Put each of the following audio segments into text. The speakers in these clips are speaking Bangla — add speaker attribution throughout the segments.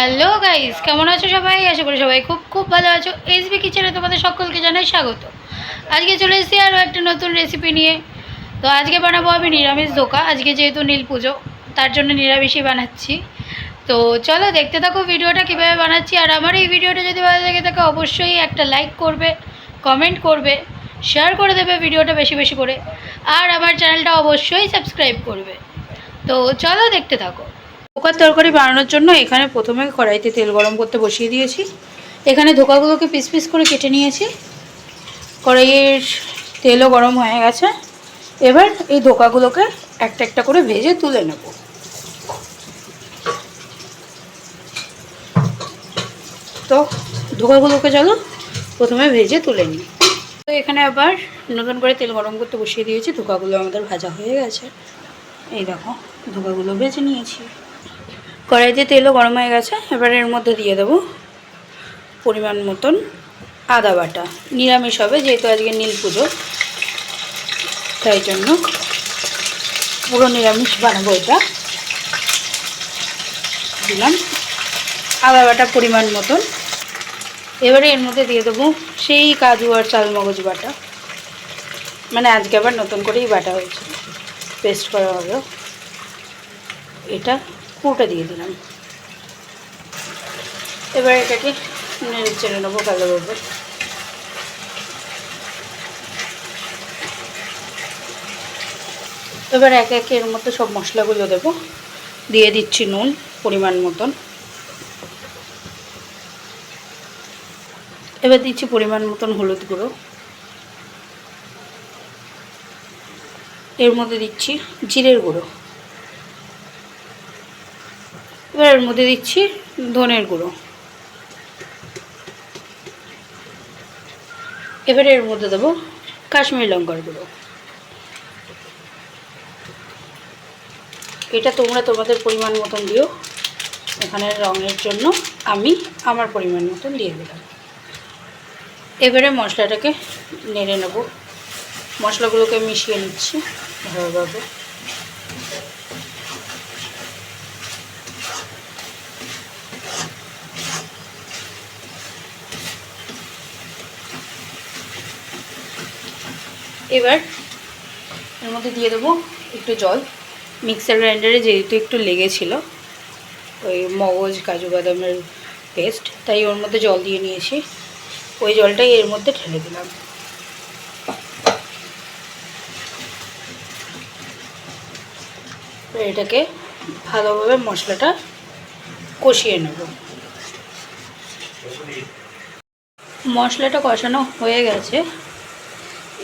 Speaker 1: হ্যালো গাইস কেমন আছো সবাই? আশা করি সবাই খুব খুব ভালো আছো। এসবি কিচেনে তোমাদের সকলকে জানাই স্বাগত। আজকে চলে এসেছি আরও একটা নতুন রেসিপি নিয়ে। তো আজকে বানাবো আমি নিরামিষ ধোকা। আজকে যেহেতু নীল পুজো, তার জন্য নিরামিষই বানাচ্ছি। তো চলো দেখতে থাকো ভিডিওটা কীভাবে বানাচ্ছি। আর আমার এই ভিডিওটা যদি ভালো লেগে থাকে, অবশ্যই একটা লাইক করবে কমেন্ট করবে শেয়ার করে দেবে ভিডিওটা বেশি বেশি করে। আর আমার চ্যানেলটা অবশ্যই সাবস্ক্রাইব করবে। তো চলো দেখতে থাকো। ধোকার তরকারি বানানোর জন্য এখানে প্রথমে কড়াইতে তেল গরম করতে বসিয়ে দিয়েছি। এখানে ধোকাগুলোকে পিস পিস করে কেটে নিয়েছি। কড়াইয়ের তেলও গরম হয়ে গেছে। এবার এই ধোকাগুলোকে একটা একটা করে ভেজে তুলে নেব। তো ধোকাগুলোকে চলো প্রথমে ভেজে তুলে নিই। তো এখানে আবার নতুন করে তেল গরম করতে বসিয়ে দিয়েছি। ধোকাগুলো আমাদের ভাজা হয়ে গেছে। এই দেখো, ধোকাগুলো ভেজে নিয়েছি। কড়াইতে তেলও গরম হয়ে গেছে, এবার এর মধ্যে দিয়ে দেবো পরিমাণ মতন আদা বাটা। নিরামিষ হবে, যেহেতু আজকে নীল পুজো, তাই জন্য পুরো নিরামিষ বানাবো এটা। দিলাম আদা বাটা পরিমাণ মতন। এবারে এর মধ্যে দিয়ে দেবো সেই কাজু আর চালমগজ বাটা। মানে আজকে আবার নতুন করেই বাটা হয়েছে, পেস্ট করা হবে এটা পুরোটা দিয়ে দিলাম। এবার এটাকে চেড়ে নেব ভালোভাবে। এবার একে একে এর মধ্যে সব মশলাগুলো দেবো। দিয়ে দিচ্ছি নুন পরিমাণ মতন। এবার দিচ্ছি পরিমাণ মতন হলুদ গুঁড়ো। এর মধ্যে দিচ্ছি জিরের গুঁড়ো। এবার এর মধ্যে দিচ্ছি ধনের গুঁড়ো। এবারে এর মধ্যে দেবো কাশ্মীর লঙ্কার গুঁড়ো। এটা তোমরা তোমাদের পরিমাণ মতন দিও। এখানে রঙের জন্য আমি আমার পরিমাণ মতন দিয়ে দিলাম। এবারে মশলাটাকে নেড়ে নেব। মশলাগুলোকে মিশিয়ে নিচ্ছি। ভালোভাবে এবার এর মধ্যে দিয়ে দেবো একটু জল। মিক্সার গ্রাইন্ডারে যেহেতু একটু লেগেছিল, ওই মগজ, কাজু বাদামের পেস্ট তাই ওর মধ্যে জল দিয়ে নিয়েছি। ওই জলটাই এর মধ্যে ঢেলে দিলাম। এটাকে ভালোভাবে মশলাটা কষিয়ে নেব। মশলাটা কষানো হয়ে গেছে।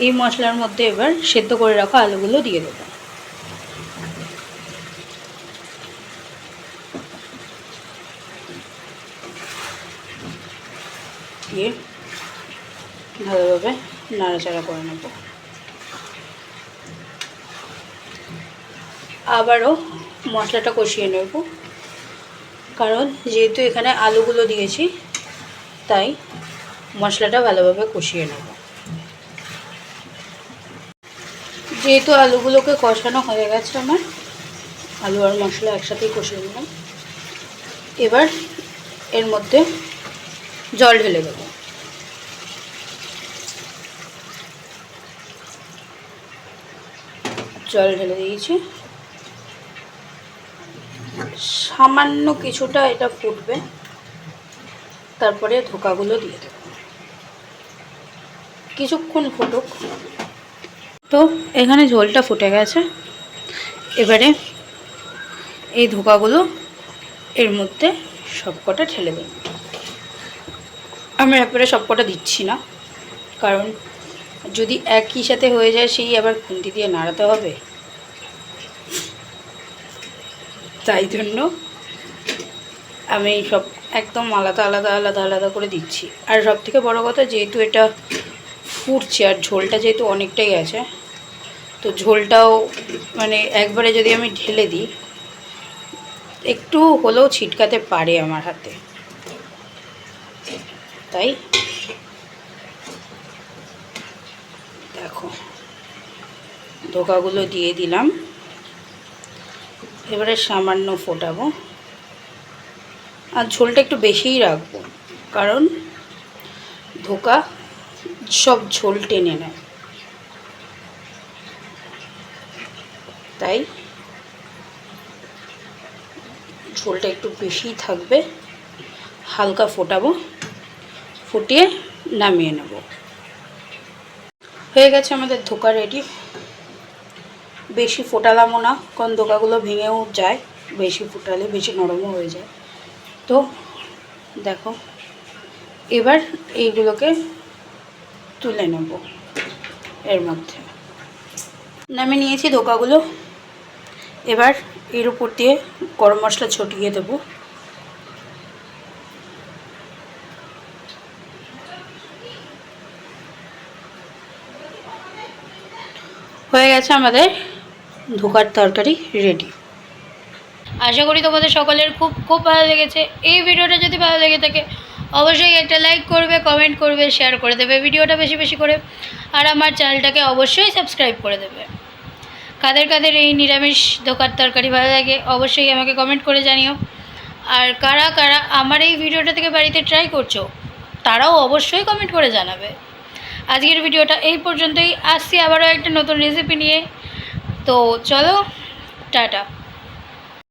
Speaker 1: এই মশলার মধ্যে এবার সেদ্ধ করে রাখা আলুগুলো দিয়ে দেবো। দিয়ে ভালোভাবে নাড়াচাড়া করে নেব। আবারও মশলাটা কষিয়ে নেব। কারণ যেহেতু এখানে আলুগুলো দিয়েছি, তাই মশলাটা ভালোভাবে কষিয়ে নেব। যেহেতু আলুগুলোকে কষানো হয়ে গেছে আমার, আলু আর মশলা একসাথেই কষিয়ে নিলাম এবার এর মধ্যে জল ঢেলে দেবো। জল ঢেলে দিয়েছি। সামান্য কিছুটা এটা ফুটবে। তারপরে ধোকাগুলো দিয়ে দেবো। কিছুক্ষণ ফুটুক। তো এখানে ঝোলটা ফুটে গেছে। এবারে এই ধোকাগুলো এর মধ্যে সবকটা ঠেলে দেব। আমি একবারে সবকটা দিচ্ছি না, কারণ যদি একই সাথে হয়ে যায়, সেই আবার খুন্তি দিয়ে নাড়াতে হবে। তাই জন্য আমি সব একদম আলাদা আলাদা আলাদা আলাদা করে দিচ্ছি। আর সব থেকে বড়ো কথা, যেহেতু এটা ফুটছে আর ঝোলটা যেহেতু অনেকটাই আছে, তো ঝোলটাও মানে একবারে যদি আমি ঢেলে দিই, একটু হলেও ছিটকাতে পারে আমার হাতে। তাই? দেখো, ধোকাগুলো দিয়ে দিলাম। এবারে সামান্য ফোটাবো। আর ঝোলটা একটু বেশিই রাখব, কারণ ধোকা সব ঝোল টেনে নেয়। তাই ঝোলটা একটু বেশিই থাকবে, হালকা ফোটাবো, ফুটিয়ে নামিয়ে নেব। হয়ে গেছে আমাদের ধোকা রেডি। বেশি ফোটালামও না, কারণ ধোকাগুলো ভেঙেও যায়, বেশি ফোটালে বেশি নরমও হয়ে যায়। তো দেখো, এবার এইগুলোকে তুলে নেব এর মধ্যে। নামিয়ে নিয়েছি ধোকাগুলো এবার এর উপর দিয়ে গরম মশলা ছটিয়ে দেবো। হয়ে গেছে আমাদের ধোকার তরকারি রেডি আশা করি তোমাদের সকলের খুব খুব ভালো লেগেছে। এই ভিডিওটা যদি ভালো লেগে থাকে অবশ্যই একটা লাইক করবে কমেন্ট করবে শেয়ার করে দেবে, ভিডিওটা বেশি বেশি করে। আর আমার চ্যানেলটাকে অবশ্যই সাবস্ক্রাইব করে দেবে। কাদের কাদের এই নিরামিষ ধোকার তরকারি ভালো লাগে, অবশ্যই আমাকে কমেন্ট করে জানিও। আর কারা কারা আমার এই ভিডিওটা থেকে বাড়িতে ট্রাই করছ, তারাও অবশ্যই কমেন্ট করে জানাবে। আজকের ভিডিওটা এই পর্যন্তই। আসছি আবারও একটা নতুন রেসিপি নিয়ে। তো চলো, টাটা।